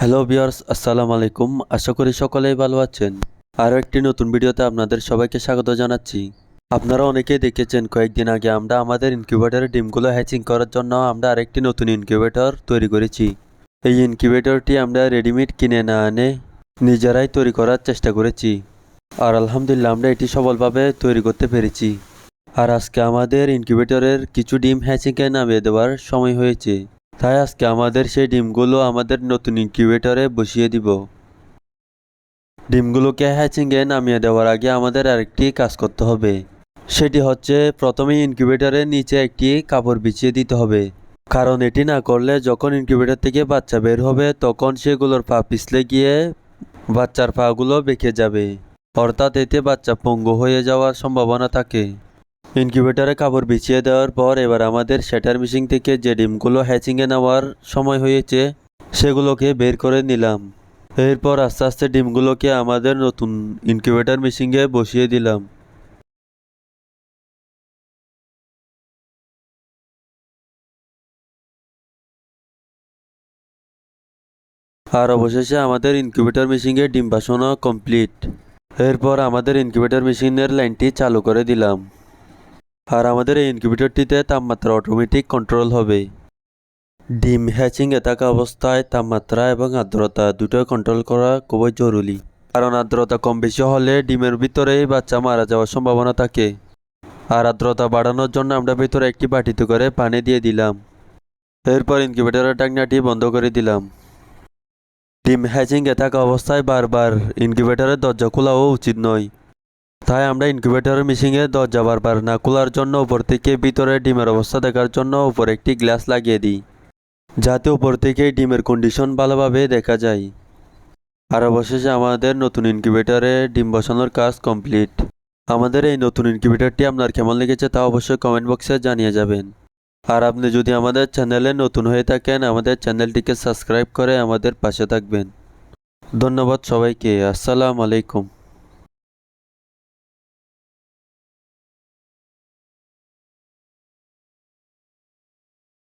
Hello বিয়ার্স আসসালামু আলাইকুম। আশা করি সকলেই ভালো আছেন। আরও একটি নতুন ভিডিওতে আপনাদের সবাইকে স্বাগত জানাচ্ছি। আপনারা অনেকেই দেখেছেন, কয়েকদিন আগে আমরা আমাদের ইনকিউবেটরের ডিমগুলো হ্যাচিং করার জন্য আমরা আরেকটি নতুন ইনকিউবেটর তৈরি করেছি। এই ইনকিউবেটরটি আমরা রেডিমেড কিনে না আনে নিজেরাই তৈরি করার চেষ্টা করেছি। আর আলহামদুলিল্লাহ আমরা এটি সফলভাবে তৈরি করতে পেরেছি। আর আজকে আমাদের ইনকিউবেটরের কিছু ডিম হ্যাচিংয়ে নামিয়ে দেওয়ার সময় হয়েছে। তাই আজকে আমাদের সেই ডিমগুলো আমাদের নতুন ইনকিউবেটরে বসিয়ে দিব। ডিমগুলোকে হ্যাচিংয়ে নামিয়ে দেওয়ার আগে আমাদের আরেকটি কাজ করতে হবে। সেটি হচ্ছে প্রথমে ইনকিউবেটরের নিচে একটি কাপড় বিছিয়ে দিতে হবে। কারণ এটি না করলে যখন ইনকিউবেটর থেকে বাচ্চা বের হবে, তখন সেগুলোর পা পিছলে গিয়ে বাচ্চার পাগুলো বেঁকে যাবে। অর্থাৎ এতে বাচ্চা পঙ্গু হয়ে যাওয়ার সম্ভাবনা থাকে। ইনকিউবেটরে কাপড় বিছিয়ে দেওয়ার পর এবার আমাদের শ্যাটার মেশিন থেকে যে ডিমগুলো হ্যাচিংয়ে নেওয়ার সময় হয়েছে, সেগুলোকে বের করে নিলাম। এরপর আস্তে আস্তে ডিমগুলোকে আমাদের নতুন ইনকিউবেটর মেশিনে বসিয়ে দিলাম। আর অবশেষে আমাদের ইনকিউবেটর মেশিনে ডিম বাসানো কমপ্লিট। এরপর আমাদের ইনকিউবেটর মেশিনের লাইনটি চালু করে দিলাম। আর আমাদের এই ইনকিউবেটরটিতে তাপমাত্রা অটোমেটিক কন্ট্রোল হবে ডিম হ্যাচিংয়ে থাকা অবস্থায় তাপমাত্রা এবং আর্দ্রতা দুটোই কন্ট্রোল করা খুবই জরুরি। কারণ আর্দ্রতা কম বেশি হলে ডিমের ভিতরেই বাচ্চা মারা যাওয়ার সম্ভাবনা থাকে। আর আর্দ্রতা বাড়ানোর জন্য আমরা ভিতরে একটি বাটিতে করে পানি দিয়ে দিলাম। এরপর ইনকিউবেটরের ডাকনাটি বন্ধ করে দিলাম। ডিম হ্যাচিংয়ে থাকা অবস্থায় বারবার ইনকিউবেটরের দরজা খোলাও উচিত নয়। তাই আমরা ইনকিউবেটরের মেশিনে দরজা বারবার না খোলার জন্য উপর থেকে ভিতরে ডিমের অবস্থা দেখার জন্য উপর একটি গ্লাস লাগিয়ে দিই, যাতে উপর থেকে ডিমের কন্ডিশন ভালোভাবে দেখা যায়। আর অবশেষে আমাদের নতুন ইনকিউবেটরে ডিম বসানোর কাজ কমপ্লিট আমাদের এই নতুন ইনকিউবেটরটি আপনার কেমন লেগেছে তা অবশ্যই কমেন্ট বক্সে জানিয়ে যাবেন। আর আপনি যদি আমাদের চ্যানেলে নতুন হয়ে থাকেন, আমাদের চ্যানেলটিকে সাবস্ক্রাইব করে আমাদের পাশে থাকবেন। ধন্যবাদ সবাইকে, আসসালামু আলাইকুম।